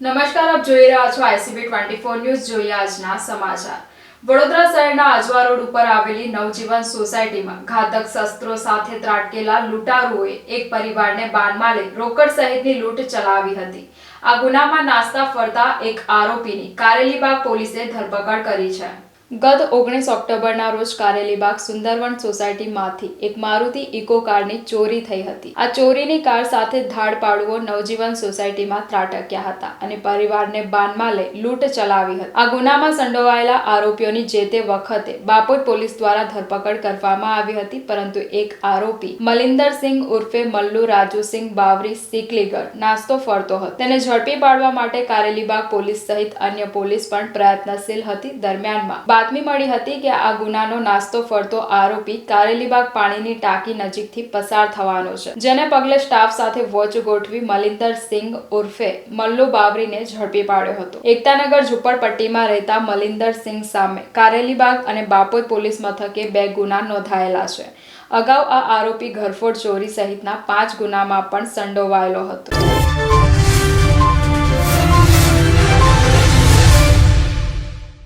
નમસ્કાર, આપ જોઈ રહ્યા છો આઈસીબી ટ્વેન્ટી ફોર ન્યૂઝ. જોઈએ આજના સમાચાર. વડોદરા શહેરના આજવા રોડ ઉપર આવેલી નવજીવન સોસાયટીમાં ઘાતક શસ્ત્રો સાથે ત્રાટકેલા લૂંટારુઓએ એક પરિવારને બાનમાં રોકડ સહિતની લૂંટ ચલાવી હતી. આ ગુનામાં નાસ્તા ફરતા એક આરોપીની કારેલીબાગ પોલીસે ધરપકડ કરી છે. ગત ઓગણીસ ઓક્ટોબરના રોજ કારેલીબાગ સુંદરવન સોસાયટીમાંથી એક મારુતિ ઇકો કારની ચોરી થઈ હતી. આ ચોરીની કાર સાથે ધાડ પાડુઓ નવજીવન સોસાયટીમાં ત્રાટક્યા હતા અને પરિવારને બાનમાં લઈ લૂંટ ચલાવી હતી. આ ગુનામાં સંડોવાયેલા આરોપીઓની જે તે વખતે બાપોઈ પોલીસ દ્વારા ધરપકડ કરવામાં આવી હતી, પરંતુ એક આરોપી મલિંદરસિંહ ઉર્ફે મલ્લુ રાજુસિંહ બાવરી સિકલીગઢ નાસ્તો ફરતો હતો. તેને ઝડપી પાડવા માટે કારેલીબાગ પોલીસ સહિત અન્ય પોલીસ પણ પ્રયત્નશીલ હતી. દરમિયાનમાં બાતમી મળી હતી કે આ ગુનાનો નાસ્તો ફરતો આરોપી કારેલીબાગ પાણીની ટાંકી નજીકથી પસાર થવાનો છે, જેને પગલે સ્ટાફ સાથે વોચ ગોઠવી મલિંદર સિંઘ ઉર્ફે મલ્લુ બાવરીને ઝડપી પાડ્યો હતો. એકતાનગર ઝુંપડપટ્ટીમાં રહેતા મલિંદર સિંઘ સામે કારેલીબાગ અને બાપોદ પોલીસ મથકે બે ગુના નોંધાયેલા છે. અગાઉ આ આરોપી ઘરફોડ ચોરી સહિતના પાંચ ગુનામાં પણ સંડોવાયેલો હતો.